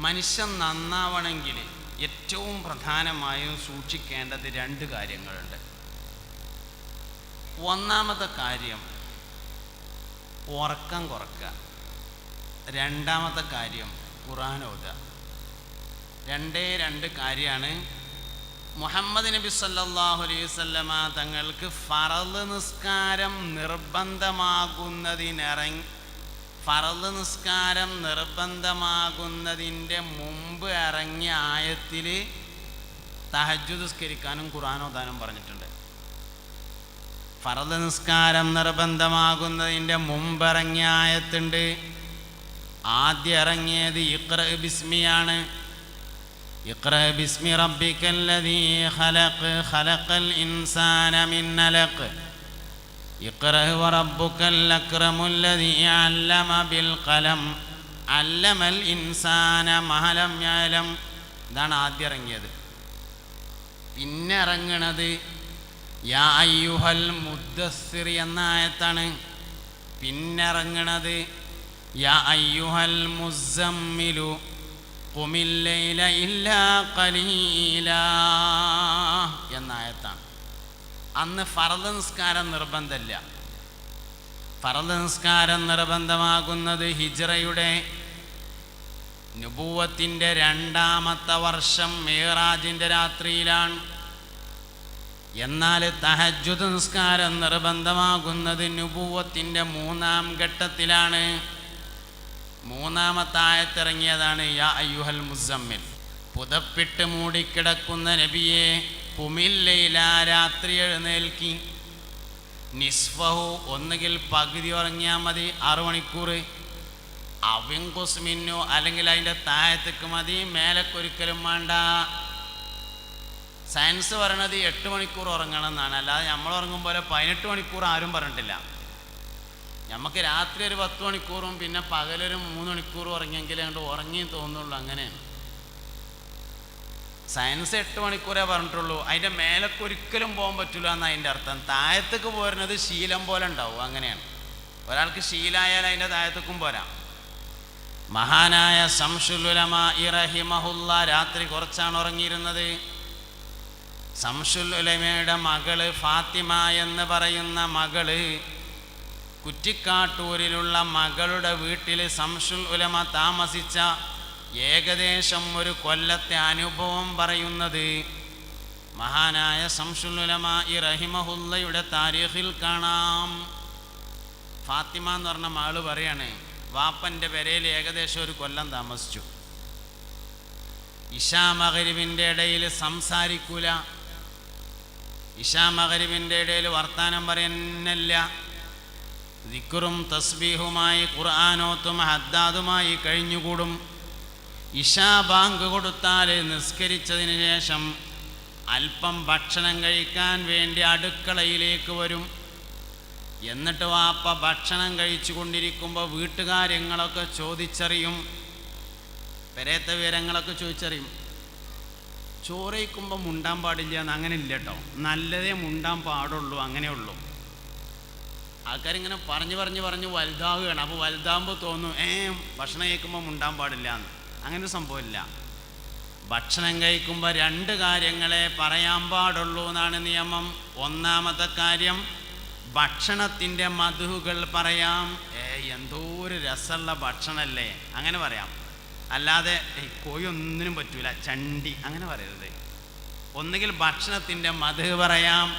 മനുഷ്യൻ നന്നാവണമെങ്കിൽ ഏറ്റവും പ്രധാനമായും സൂക്ഷിക്കേണ്ടത് രണ്ട് കാര്യങ്ങളുണ്ട്. ഒന്നാമത്തെ കാര്യം ഉറക്കം കുറക്കുക. രണ്ടാമത്തെ കാര്യം ഖുറാൻ ഓതുക. രണ്ടേ രണ്ട് കാര്യമാണ്. മുഹമ്മദ് നബി സല്ലല്ലാഹു അലൈഹി വസല്ലമ തങ്ങൾക്ക് ഫറദ് നിസ്കാരം നിർബന്ധമാകുന്നതിനിറങ്ങി ഫറദ് നിസ്കാരം നിർബന്ധമാകുന്നതിന്റെ മുമ്പ് ഇറങ്ങിയ ആയത്തിൽ തഹജു നിസ്കരിക്കാനും ഖുറാനോദാനും പറഞ്ഞിട്ടുണ്ട്. ഫറദ് നിസ്കാരം നിർബന്ധമാകുന്നതിന്റെ മുമ്പ് ഇറങ്ങിയ ആയത്തുണ്ട്. ആദ്യം ഇറങ്ങിയത് ഇക്ര ബിസ്മിയാണ്. ഇക്ര ബിസ്മി റബ്ബിക്കല്ലതീ ഹലക്ക് ഖലഖൽ ഇൻസാന اقرأ وربك الأكرم الذي علم بالقلم علم الإنسان ما لم يعلم ഇതാണ് ആദ്യം ഇറങ്ങിയത് പിന്നെ ഇറങ്ങണത് യാ അയ്യുഹൽ മുദ്ദസ്സിർ എന്ന ആയത്താണ് പിന്നെ ഇറങ്ങണത് യാ അയ്യുഹൽ മുസമ്മിലു കുമില്ലയില ഇല്ല കലീല എന്ന ആയത്താണ് അന്ന് ഫറദ് നിസ്കാരം നിർബന്ധമില്ല. ഫറദ് നിസ്കാരം നിർബന്ധമാകുന്നത് ഹിജ്റയുടെ നുപൂവത്തിന്റെ രണ്ടാമത്തെ വർഷം മേറാജിന്റെ രാത്രിയിലാണ്. എന്നാൽ തഹജുദ് നിസ്കാരം നിർബന്ധമാകുന്നത് നുപൂവത്തിന്റെ മൂന്നാം ഘട്ടത്തിലാണ്. മൂന്നാമത്തെ ആയത്തിറങ്ങിയതാണ് യാ അയ്യുഹൽ മുസമ്മിൽ. പുതപ്പിട്ട് മൂടിക്കിടക്കുന്ന നബിയെ കുമില്ലയില രാത്രി എഴുന്നേൽക്കി. നിസ്ഫഹു ഒന്നുകിൽ പകുതി ഉറങ്ങിയാൽ മതി ആറു മണിക്കൂർ അവിങ്കുസ്മിന്നു അല്ലെങ്കിൽ അതിന്റെ താഴത്തേക്ക് മതി മേലക്കൊരിക്കലും വേണ്ട. സയൻസ് പറയണത് എട്ട് മണിക്കൂർ ഉറങ്ങണം എന്നാണ് അല്ലാതെ നമ്മൾ ഉറങ്ങും പോലെ പതിനെട്ട് മണിക്കൂർ ആരും പറഞ്ഞിട്ടില്ല. നമുക്ക് രാത്രി ഒരു പത്ത് മണിക്കൂറും പിന്നെ പകലൊരു മൂന്ന് മണിക്കൂറും ഉറങ്ങിയെങ്കിലേ അങ്ങോട്ട് ഉറങ്ങി തോന്നുള്ളൂ അങ്ങനെയാണ് സയൻസ് എട്ട് മണിക്കൂറേ പറഞ്ഞിട്ടുള്ളൂ. അതിന്റെ മേലൊക്കെ ഒരിക്കലും പോകാൻ പറ്റില്ല എന്ന് അതിന്റെ അർത്ഥം. താഴത്തേക്ക് പോരുന്നത് ശീലം പോലെ ഉണ്ടാവും. അങ്ങനെയാണ്. ഒരാൾക്ക് ശീലായാൽ അതിന്റെ താഴത്തേക്കും പോരാ. മഹാനായ സംഷുലുലമ ഇറഹിമഹുല്ല രാത്രി കുറച്ചാണ് ഉറങ്ങിയിരുന്നത്. സംഷുലുലമയുടെ മകൾ ഫാത്തിമ എന്ന് പറയുന്ന മകൾ കുറ്റിക്കാട്ടൂരിലുള്ള മകളുടെ വീട്ടിൽ സംഷുൽ ഉലമ താമസിച്ച ഏകദേശം ഒരു കൊല്ലത്തെ അനുഭവം പറയുന്നത് മഹാനായ ഉലമ ഈ റഹിമഹുല്ലയുടെ താരീഖിൽ കാണാം. ഫാത്തിമ എന്ന് പറഞ്ഞ മകൾ പറയാണ് വാപ്പന്റെ പെരയിൽ ഏകദേശം ഒരു കൊല്ലം താമസിച്ചു. ഇഷാ മകരിവിന്റെ ഇടയിൽ സംസാരിക്കൂല. ഇഷാ മകരിവിന്റെ ഇടയിൽ വർത്താനം പറയുന്നില്ല. ദിക്കുറും തസ്ബീഹുമായി ഖുർആാനോത്തും ഹദ്ദാദുമായി കഴിഞ്ഞുകൂടും. ഇഷാ ബാങ്ക് കൊടുത്താൽ നിസ്കരിച്ചതിന് ശേഷം അല്പം ഭക്ഷണം കഴിക്കാൻ വേണ്ടി അടുക്കളയിലേക്ക് വരും. എന്നിട്ട് വാപ്പ ഭക്ഷണം കഴിച്ചു കൊണ്ടിരിക്കുമ്പോൾ വീട്ടുകാര്യങ്ങളൊക്കെ ചോദിച്ചറിയും. പെരേത്ത വിവരങ്ങളൊക്കെ ചോദിച്ചറിയും. ചോറയിക്കുമ്പോൾ മുണ്ടാൻ പാടില്ല എന്ന് അങ്ങനെ ഇല്ല കേട്ടോ നല്ലതേ മുണ്ടാൻ പാടുള്ളൂ അങ്ങനെയുള്ളൂ ആൾക്കാരിങ്ങനെ പറഞ്ഞു പറഞ്ഞു പറഞ്ഞ് വലുതാവുകയാണ്. അപ്പോൾ വലുതാകുമ്പോൾ തോന്നും ഏ ഭക്ഷണം കഴിക്കുമ്പോൾ മുണ്ടാൻ പാടില്ല എന്ന്. അങ്ങനെ ഒരു സംഭവമില്ല. ഭക്ഷണം കഴിക്കുമ്പോൾ രണ്ട് കാര്യങ്ങളെ പറയാൻ പാടുള്ളൂ എന്നാണ് നിയമം. ഒന്നാമത്തെ കാര്യം ഭക്ഷണത്തിന്റെ മധുകൾ പറയാം. ഏ എന്തോ ഒരു രസമുള്ള ഭക്ഷണമല്ലേ? അങ്ങനെ പറയാം. അല്ലാതെ "ഏയ്, കോഴി ഒന്നിനും പറ്റൂല. ചണ്ടി അങ്ങനെ പറയരുത്. ഒന്നുകിൽ ഭക്ഷണത്തിന്റെ മധു പറയാം.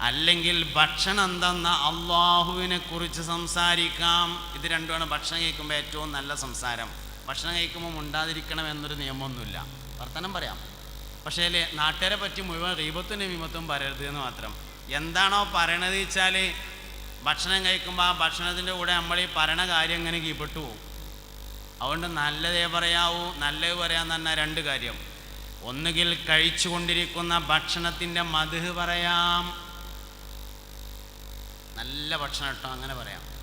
അല്ലെങ്കിൽ ഭക്ഷണം തന്ന അള്ളാഹുവിനെ കുറിച്ച് സംസാരിക്കാം. ഇത് രണ്ടുമാണ് ഭക്ഷണം കഴിക്കുമ്പോൾ ഏറ്റവും നല്ല സംസാരം. ഭക്ഷണം കഴിക്കുമ്പോൾ മുണ്ടാതിരിക്കണം എന്നൊരു നിയമമൊന്നുമില്ല. വർത്തനം പറയാം. പക്ഷേ നാട്ടുകാരെ പറ്റി മുഴുവൻ റീബത്തും നിമിമത്തും പറയരുത് എന്ന് മാത്രം. എന്താണോ പറയണത് വെച്ചാൽ ഭക്ഷണം കഴിക്കുമ്പോൾ ആ ഭക്ഷണത്തിന്റെ കൂടെ നമ്മൾ ഈ പറയണ കാര്യം ഇങ്ങനെ കീപ്പെട്ടു പോകും അതുകൊണ്ട് നല്ലതേ പറയാവൂ നല്ലത് പറയാന്ന് പറഞ്ഞാൽ രണ്ട് കാര്യം. ഒന്നുകിൽ കഴിച്ചുകൊണ്ടിരിക്കുന്ന ഭക്ഷണത്തിന്റെ മധു പറയാം. നല്ല ഭക്ഷണം കേട്ടോ അങ്ങനെ പറയാം.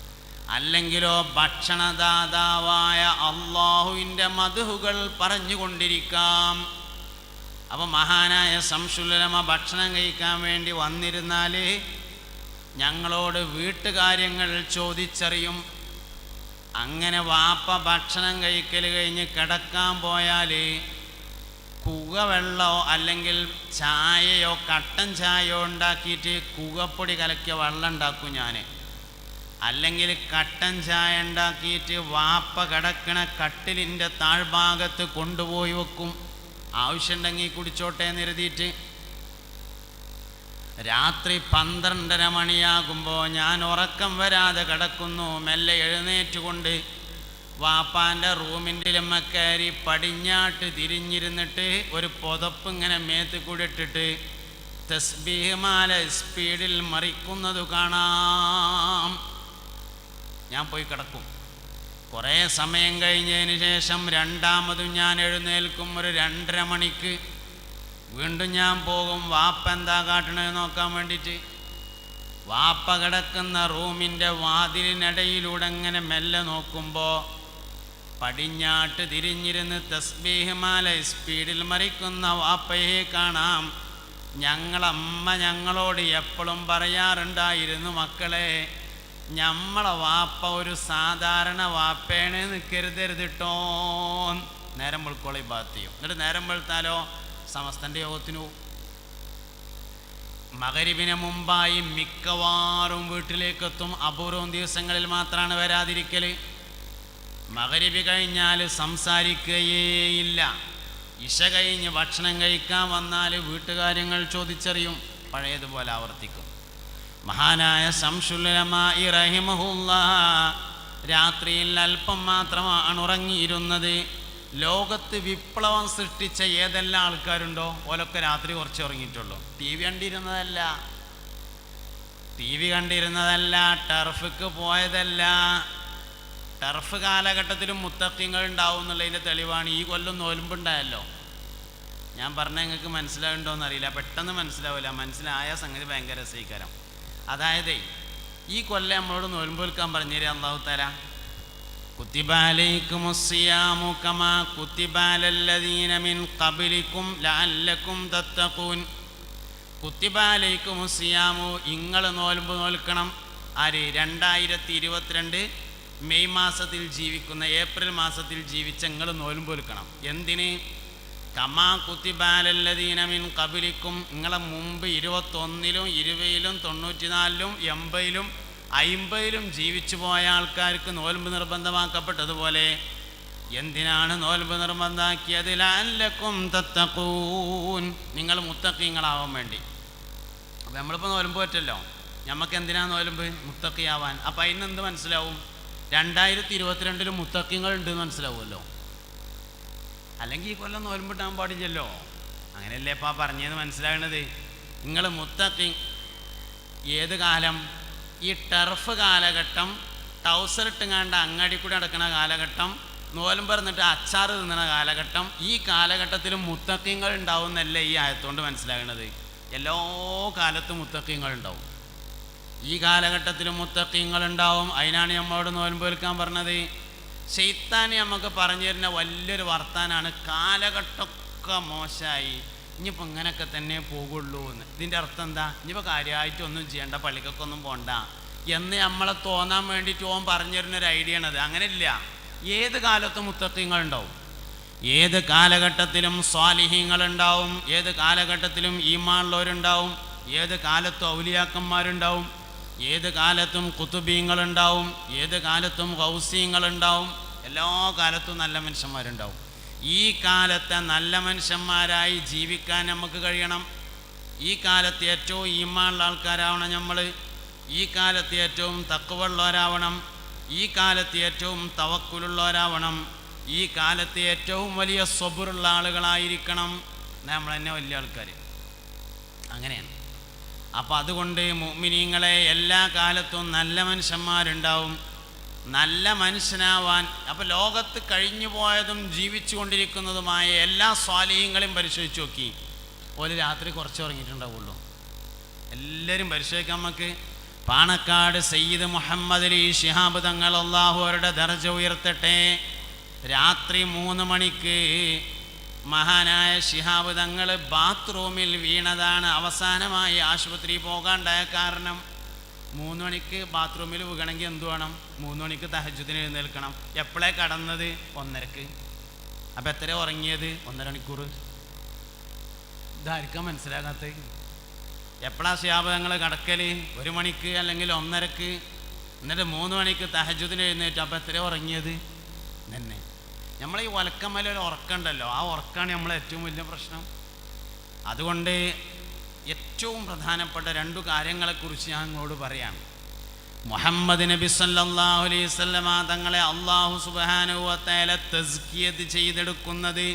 അല്ലെങ്കിലോ ഭക്ഷണദാതാവായ അള്ളാഹുവിന്റെ മധുഹുകൾ പറഞ്ഞുകൊണ്ടിരിക്കാം. അപ്പോൾ മഹാനായ സംശുലമ ഭക്ഷണം കഴിക്കാൻ വേണ്ടി വന്നിരുന്നാൽ ഞങ്ങളോട് വീട്ടുകാര്യങ്ങൾ ചോദിച്ചറിയും. അങ്ങനെ വാപ്പ ഭക്ഷണം കഴിക്കൽ കഴിഞ്ഞ് കിടക്കാൻ പോയാൽ കുക വെള്ളമോ അല്ലെങ്കിൽ ചായയോ കട്ടൻ ചായയോ ഉണ്ടാക്കിയിട്ട് കുകപ്പൊടി കലക്കിയ വെള്ളം ഉണ്ടാക്കും ഞാൻ അല്ലെങ്കിൽ കട്ടൻ ചായ ഉണ്ടാക്കിയിട്ട് വാപ്പ കിടക്കണ കട്ടിലിന്റെ താഴ്ഭാഗത്ത് കൊണ്ടുപോയി വെക്കും. ആവശ്യമുണ്ടെങ്കിൽ കുടിച്ചോട്ടെ നിരുതിയിട്ട് രാത്രി പന്ത്രണ്ടര മണിയാകുമ്പോൾ ഞാൻ ഉറക്കം വരാതെ കിടക്കുന്നു. മെല്ലെ എഴുന്നേറ്റുകൊണ്ട് വാപ്പാന്റെ റൂമിന്റെ ലമ്മക്കാരി പടിഞ്ഞാട്ട് തിരിഞ്ഞിരുന്നിട്ട് ഒരു പുതപ്പ് ഇങ്ങനെ മേത്ത് കൂടി തസ്ബീഹ്മാല സ്പീഡിൽ മറിക്കുന്നത് കാണാം. ഞാൻ പോയി കിടക്കും. കുറേ സമയം കഴിഞ്ഞതിന് ശേഷം രണ്ടാമതും ഞാൻ എഴുന്നേൽക്കും ഒരു രണ്ടര മണിക്ക്. വീണ്ടും ഞാൻ പോകും. വാപ്പ എന്താ കാട്ടണത് നോക്കാൻ വേണ്ടിയിട്ട്. വാപ്പ കിടക്കുന്ന റൂമിന്റെ വാതിലിനിടയിലൂടെ ഇങ്ങനെ മെല്ലെ നോക്കുമ്പോൾ പടിഞ്ഞാട്ട് തിരിഞ്ഞിരുന്ന് തസ്ബീഹ്മാല സ്പീഡിൽ മറിക്കുന്ന വാപ്പയെ കാണാം. ഞങ്ങളമ്മ ഞങ്ങളോട് എപ്പോഴും പറയാറുണ്ടായിരുന്നു മക്കളെ ഞമ്മളെ വാപ്പ ഒരു സാധാരണ വാപ്പേണ് നിൽക്കരുതരുതിട്ടോ നേരം വെളുക്കോളി ബാത്ത് ചെയ്യും. എന്നിട്ട് നേരം വെളുത്താലോ സമസ്തന്റെ യോഗത്തിനു. മകരിവിന് മുമ്പായി മിക്കവാറും വീട്ടിലേക്കെത്തും അപൂർവം ദിവസങ്ങളിൽ മാത്രമാണ് വരാതിരിക്കൽ മകരിവി കഴിഞ്ഞാൽ സംസാരിക്കുകയേയില്ല ഇഷ കഴിഞ്ഞ് ഭക്ഷണം കഴിക്കാൻ വന്നാൽ വീട്ടുകാര്യങ്ങൾ ചോദിച്ചറിയും. പഴയതുപോലെ ആവർത്തിക്കും. മഹാനായ രാത്രിയിൽ അല്പം മാത്രമാണ് ഉറങ്ങിയിരുന്നത് ലോകത്ത് വിപ്ലവം സൃഷ്ടിച്ച ഏതെല്ലാം ആൾക്കാരുണ്ടോ? ഓലൊക്കെ രാത്രി കുറച്ച് ഉറങ്ങിയിട്ടുള്ളൂ. ടി വി കണ്ടിരുന്നതല്ല. ടി വി കണ്ടിരുന്നതല്ല. ടർഫിക്ക് പോയതല്ല. ടർഫ് കാലഘട്ടത്തിലും മുത്തക്കിങ്ങൾ ഉണ്ടാവും എന്നുള്ളതിന്റെ തെളിവാണ്. ഈ കൊല്ലം നോലുമ്പുണ്ടായല്ലോ. ഞാൻ പറഞ്ഞ നിങ്ങൾക്ക് മനസ്സിലാവുണ്ടോയെന്ന് എന്നറിയില്ല പെട്ടെന്ന് മനസ്സിലാവില്ല. മനസ്സിലായ സംഗതി ഭയങ്കര രസീകരം. അതായത് ഈ കൊല്ലം നമ്മളോട് നോൽമ്പ് വിൽക്കാൻ പറഞ്ഞേരി അള്ളാഹു തത്തഖൂൻ. കുത്തിബാലൈക്കും സിയാമു നോൽമ്പ് നോൽക്കണം. ആര്? രണ്ടായിരത്തി ഇരുപത്തിരണ്ട് മെയ് മാസത്തിൽ ജീവിക്കുന്ന ഏപ്രിൽ മാസത്തിൽ ജീവിച്ച നിങ്ങൾ നോൽമ്പ് നോൽക്കണം എന്തിന്? കമാ കുത്തിബാലല്ലദീനമിൻ കബിലിക്കും നിങ്ങളെ മുമ്പ് ഇരുപത്തൊന്നിലും ഇരുപതിലും തൊണ്ണൂറ്റിനാലിലും എൺപതിലും അയിമ്പതിലും ജീവിച്ചു പോയ ആൾക്കാർക്ക് നോൽമ്പ് നിർബന്ധമാക്കപ്പെട്ടതുപോലെ എന്തിനാണ് നോൽമ്പ് നിർബന്ധമാക്കിയത് ലാലക്കും തത്തക്കൂൻ നിങ്ങൾ മുത്തക്കിങ്ങളാവാൻ വേണ്ടി. അപ്പം നമ്മളിപ്പോൾ നോൽമ്പ് പറ്റല്ലോ. നമുക്ക് എന്തിനാണ് നോൽമ്പ്? മുത്തക്കിയാവാൻ അപ്പം അതിന് എന്ത് മനസ്സിലാവും? രണ്ടായിരത്തി ഇരുപത്തിരണ്ടിൽ മുത്തക്കിങ്ങൾ ഉണ്ടെന്ന് മനസ്സിലാവുമല്ലോ. അല്ലെങ്കിൽ ഈ കൊല്ലം നോലുമ്പിട്ടാൻ പാടില്ലല്ലോ. അങ്ങനെയല്ലേ ഇപ്പം പറഞ്ഞത് മനസ്സിലാകണത്? നിങ്ങൾ മുത്തക്കി ഏത് കാലം? ഈ ടർഫ് കാലഘട്ടം ടൗസർ ഇട്ടുങ്ങാണ്ട് അങ്ങാടി കൂടി നടക്കുന്ന കാലഘട്ടം നോലും പറഞ്ഞിട്ട് അച്ചാർ തിന്നണ കാലഘട്ടം ഈ കാലഘട്ടത്തിലും മുത്തക്കിങ്ങൾ ഉണ്ടാവുന്നല്ലേ ഈ ആയത്തുകൊണ്ട് മനസ്സിലാകണത്? എല്ലാ കാലത്തും മുത്തക്കിങ്ങൾ ഉണ്ടാവും. ഈ കാലഘട്ടത്തിലും മുത്തക്കിങ്ങൾ ഉണ്ടാവും. അതിനാണ് നമ്മളോട് നോലമ്പ് വിൽക്കാൻ പറഞ്ഞത്. ശൈത്താനെ നമുക്ക് പറഞ്ഞു തരുന്ന വലിയൊരു വർത്താനാണ് കാലഘട്ടമൊക്കെ മോശമായി. ഇനിയിപ്പോൾ ഇങ്ങനെയൊക്കെ തന്നെ പോകുള്ളൂ എന്ന്. ഇതിന്റെ അർത്ഥം എന്താ? ഇനിയിപ്പോൾ കാര്യമായിട്ടൊന്നും ചെയ്യണ്ട പള്ളിക്കൊക്കെ ഒന്നും പോണ്ട. എന്ന് നമ്മളെ തോന്നാൻ വേണ്ടിയിട്ട് ഓൻ പറഞ്ഞു തരുന്ന ഒരു ഐഡിയ ആണത്. അങ്ങനെയില്ല. ഏത് കാലത്തും മുത്തക്കിങ്ങൾ ഉണ്ടാവും ഏത് കാലഘട്ടത്തിലും സ്വാലിഹ്യങ്ങൾ ഉണ്ടാവും ഏത് കാലഘട്ടത്തിലും ഈമാനുള്ളവരുണ്ടാവും. ഏത് കാലത്തും ഔലിയാക്കന്മാരുണ്ടാവും. ഏത് കാലത്തും കുത്തുബീങ്ങളുണ്ടാവും ഏത് കാലത്തും ഹൗസിങ്ങളുണ്ടാവും എല്ലാ കാലത്തും നല്ല മനുഷ്യന്മാരുണ്ടാവും. ഈ കാലത്തെ നല്ല മനുഷ്യന്മാരായി ജീവിക്കാൻ നമുക്ക് കഴിയണം. ഈ കാലത്ത് ഏറ്റവും ഈമാനുള്ള ആൾക്കാരാവണം നമ്മൾ ഈ കാലത്ത് ഏറ്റവും തക്കുവുള്ളവരാവണം ഈ കാലത്ത് ഏറ്റവും തവക്കുലുള്ളവരാവണം. ഈ കാലത്ത് ഏറ്റവും വലിയ സ്വബുറുള്ള ആളുകളായിരിക്കണം. നമ്മൾ തന്നെ വലിയ ആൾക്കാർ അങ്ങനെയാണ്. അപ്പോൾ അതുകൊണ്ട് മുഅ്മിനീങ്ങളെ എല്ലാ കാലത്തും നല്ല മനുഷ്യന്മാരുണ്ടാവും. നല്ല മനുഷ്യനാവാൻ അപ്പോൾ ലോകത്ത് കഴിഞ്ഞു പോയതും ജീവിച്ചു കൊണ്ടിരിക്കുന്നതുമായ എല്ലാ സ്വാലീയങ്ങളെയും പരിശോധിച്ച് നോക്കി. ഒരു രാത്രി കുറച്ച് ഉറങ്ങിയിട്ടുണ്ടാവുള്ളൂ. എല്ലാവരും പരിശോധിക്കാം നമുക്ക് പാണക്കാട് സയ്യിദ് മുഹമ്മദ് അലി ഷിഹാബ് തങ്ങൾ അള്ളാഹു അവരുടെ ദർജ ഉയർത്തട്ടെ. രാത്രി മൂന്ന് മണിക്ക് മഹാനായ ശിഹാബ് തങ്ങൾ ബാത്റൂമിൽ വീണതാണ്. അവസാനമായി ആശുപത്രി പോകാണ്ടായ കാരണം മൂന്ന് മണിക്ക് ബാത്റൂമിൽ വീകണമെങ്കിൽ എന്ത് വേണം? മൂന്ന് മണിക്ക് തഹജുദിന് എഴുന്നേൽക്കണം. എപ്പോഴേ കടന്നത്? ഒന്നരക്ക്. അപ്പം എത്ര ഉറങ്ങിയത്? ഒന്നര മണിക്കൂർ. ഇതായിരിക്കാം മനസ്സിലാകാത്തത്? എപ്പോഴാ തങ്ങൾ കടക്കൽ ഒരു മണിക്ക് അല്ലെങ്കിൽ ഒന്നരക്ക്? എന്നിട്ട് മൂന്ന് മണിക്ക് തഹജുദിന് എഴുന്നേറ്റ്. അപ്പം എത്ര ഉറങ്ങിയത്? തന്നെ നമ്മൾ ഈ ഒലക്കമ്മല ഒരു ഉറക്കമുണ്ടല്ലോ. ആ ഉറക്കമാണ് നമ്മളെ ഏറ്റവും വലിയ പ്രശ്നം. അതുകൊണ്ട് ഏറ്റവും പ്രധാനപ്പെട്ട രണ്ടു കാര്യങ്ങളെക്കുറിച്ച് ഞാൻ നിങ്ങളോട് പറയാം മുഹമ്മദ് നബി സല്ലല്ലാഹു അലൈഹി വസല്ലമ തങ്ങളെ അള്ളാഹു സുബ്ഹാനഹുവതആല തസ്കിയത്ത് ചെയ്തെടുക്കുന്നത്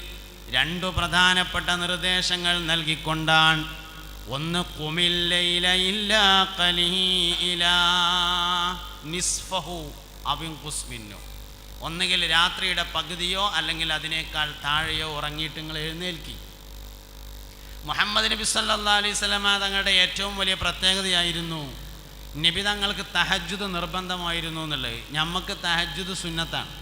രണ്ടു പ്രധാനപ്പെട്ട നിർദ്ദേശങ്ങൾ നൽകിക്കൊണ്ടാണ്. ഒന്ന് കുമില്ലയില ഇല്ലാ നിസ്ഫഹു അവിൻ കുസ്മിന്നു ഒന്നുകിൽ രാത്രിയുടെ പകുതിയോ അല്ലെങ്കിൽ അതിനേക്കാൾ താഴെയോ ഉറങ്ങിയിട്ട് നിങ്ങൾ എഴുന്നേൽക്കി. മുഹമ്മദ് നബി സല്ലാ അലൈഹി സ്വലമ തങ്ങളുടെ ഏറ്റവും വലിയ പ്രത്യേകതയായിരുന്നു നബി തങ്ങൾക്ക് തഹജുദ് നിർബന്ധമായിരുന്നു എന്നുള്ളത്. ഞമ്മക്ക് തഹജുദ് സുന്നത്താണ്.